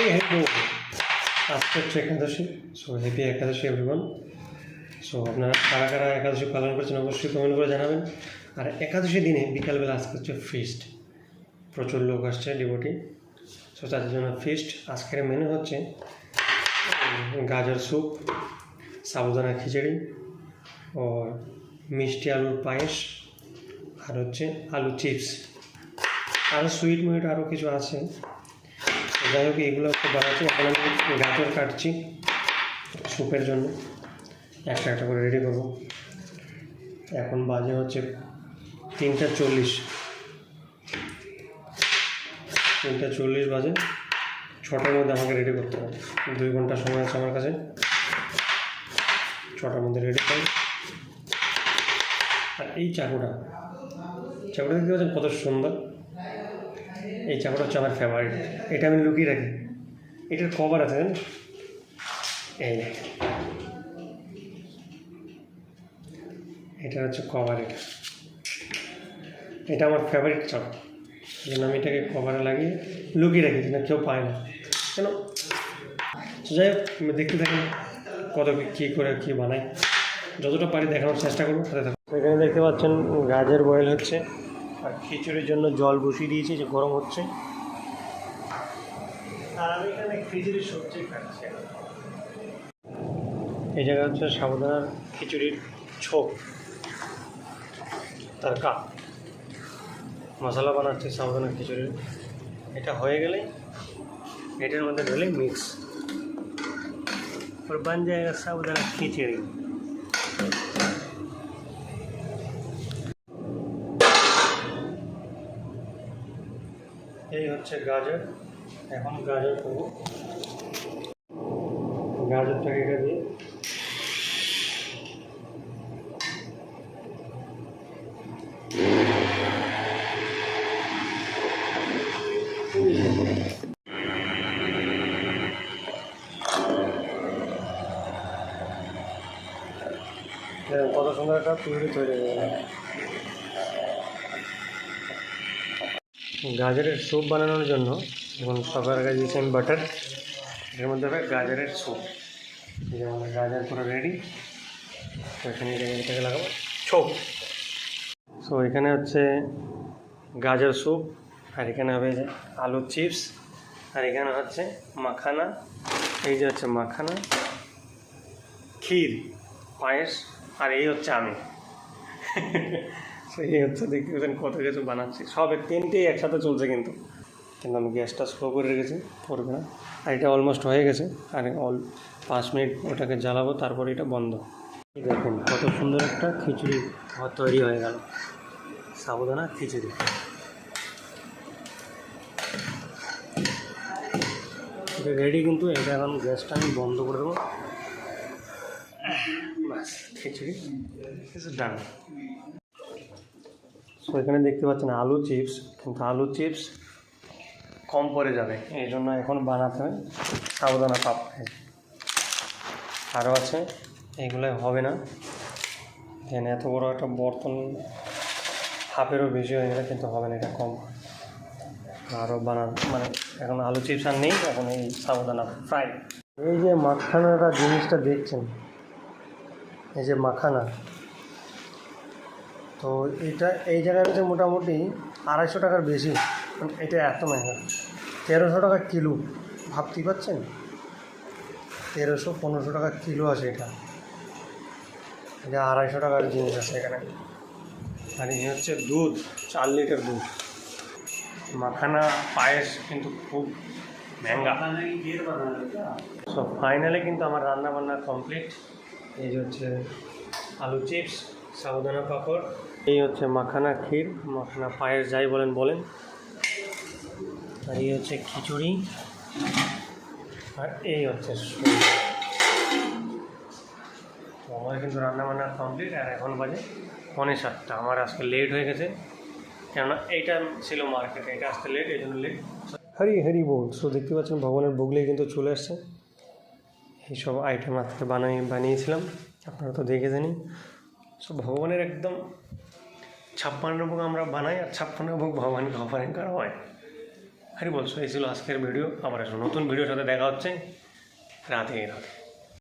আজকে হচ্ছে Ekadashi so happy Ekadashi everyone so আপনারা কারা কারা একাদশী পালন করছেন অবশ্যই কমেন্ট করে জানাবেন আর একাদশী দিনে বিকালবেলা আজকে হচ্ছে ফিস্ট প্রচুর লোক আসছে ডিভোটি সো তাদের জন্য ফিস্ট আজকের মেনু হচ্ছে গাজর স্যুপ সাবুদানা খিচুড়ি ও মিষ্টি আলুর পায়েস আর হচ্ছে আলু চিপস আরও সুইট মুইট আরও কিছু আছে যাই হোক এগুলো একটু বানাচ্ছি এখন আমি গাজর কাটছি স্যুপের জন্য। একটা একটা করে রেডি করব। এখন বাজে হচ্ছে তিনটা চল্লিশ। তিনটা চল্লিশ বাজে। ছটার মধ্যে আমাকে রেডি করতে হবে। দুই ঘণ্টা সময় আছে আমার কাছে। ছটার মধ্যে রেডি করি আর এই চাকুটা চাকুটা দেখতে পাচ্ছেন কত সুন্দর। এই চাকুটা হচ্ছে আমার ফেভারিট এটা আমি লুকিয়ে রাখি। এটার কভার আছে? এই এটা হচ্ছে কভার এটা। এটা আমার ফেভারিট এই জন্য আমি এটাকে কভারে লাগিয়ে লুকিয়ে রাখি, যেন কেউ পায় না। কেন? যাই হোক দেখতে থাকি কত কি- করে কী বানাই যতটা পারি দেখানোর চেষ্টা করব, সাথে থাকুন। এখানে দেখতে পাচ্ছেন, গাজের বয়েল হচ্ছে। আর খিচুড়ির জন্য জল বসিয়ে দিয়েছি যে গরম হচ্ছে আর আমি এখানে খিচুড়ির সবজি খাচ্ছি এই জায়গা হচ্ছে সাবধানার খিচুড়ির ছোপ তার কাপ মশলা বানাচ্ছে সাবধানের খিচুড়ির এটা হয়ে গেলেই এটার মধ্যে ঢেলে মিক্স और बन जाएगा साबुदाना खिचड़ी এই হচ্ছে গাজর। এখন গাজর করব গাজরটাকে এটা দিয়ে কত সুন্দর একটা তৈরি তৈরি হয়ে গেল। গাজরের স্যুপ বানানোর জন্য এখন সকাল আগে দিয়েছি আমি বাটার এর মধ্যে হবে গাজরের স্যুপ যেমন গাজর পুরো রেডি তো এখানে লাগাবো ছোপ সো এখানে হচ্ছে গাজর স্যুপ আর এখানে হবে আলু চিপস আর এখানে হচ্ছে মাখানা। এই যে হচ্ছে মাখানা, ক্ষীর, পায়েস, আর এই হচ্ছে আমি সেই হচ্ছে দেখতে পাচ্ছেন কত কিছু বানাচ্ছি। সব তিনটেই একসাথে চলছে কিন্তু। কিন্তু আমি গ্যাসটা স্লো করে রেখেছি, পড়বে না। আর এটা অলমোস্ট হয়ে গেছে। আর অল পাঁচ মিনিট ওটাকে জ্বালাবো, তারপর এটা বন্ধ। দেখুন, কত সুন্দর একটা খিচুড়ি তৈরি হয়ে গেল। সাবুদানা খিচুড়ি। রেডি কিন্তু, এটা এখন গ্যাসটা আমি বন্ধ করে দেবো। খিচুড়ি ডান সো এখানে দেখতে পাচ্ছেন আলু চিপস, কিন্তু আলু চিপস কম পড়ে যাবে। এই জন্য এখন বানাতে সাবধানা পাপ আরও আছে, এগুলো হবে না। দেন এত বড় একটা বর্তন হাফেরও বেশি হয়ে গেলে কিন্তু হবে না, এটা কম। আরও বানান মানে এখন আলু চিপস আর নেই, এখন এই সাবধানা ফ্রাই। এই যে মাখানাটা জিনিসটা দেখছেন, এই যে মাখানা তো এটা এই জায়গাটাতে মোটামুটি আড়াইশো টাকার বেশি। এটা এত মেহঙ্গা তেরোশো টাকা কিলো। ভাবতেই পারছেন? তেরোশো, পনেরোশো টাকা কিলো আছে এটা। এটা আড়াইশো টাকার জিনিস আছে এখানে। আর এই হচ্ছে দুধ, চার লিটার দুধ। মাখানা পায়েস কিন্তু খুব মেহঙ্গা সো ফাইনালি কিন্তু আমার রান্না বান্না কমপ্লিট এই হচ্ছে আলু চিপস সাবুদানা পাঁপড়। এই হচ্ছে মাখানা ক্ষীর, মাখানা পায়েস যাই বলেন বলেন। আর এই হচ্ছে খিচুড়ি, আর এই হচ্ছে। আমার কিন্তু রান্নাবান্না কমপ্লিট, আর এখন বাজে পৌনে সাতটা। আমার আজকে লেট হয়ে গেছে, কেননা এইটা ছিল মার্কেটে এটা আসতে লেট এই জন্য লেট হরি হরি বল। সো দেখতে পাচ্ছেন ভগবানের বুগলেই কিন্তু চলে আসছে। এইসব আইটেম আজকে বানাই, বানিয়েছিলাম, আপনারা তো দেখেছেনই সো ভগবানের একদম ছাপ্পান্ন ভোগ আমরা বানাই আর ছাপ্পান্ন ভোগ ভগবানকে অফারিং করা হয়। আরে বলছো এই ছিল আজকের ভিডিও। আবার নতুন ভিডিওর সাথে দেখা হচ্ছে। রাতে রাতে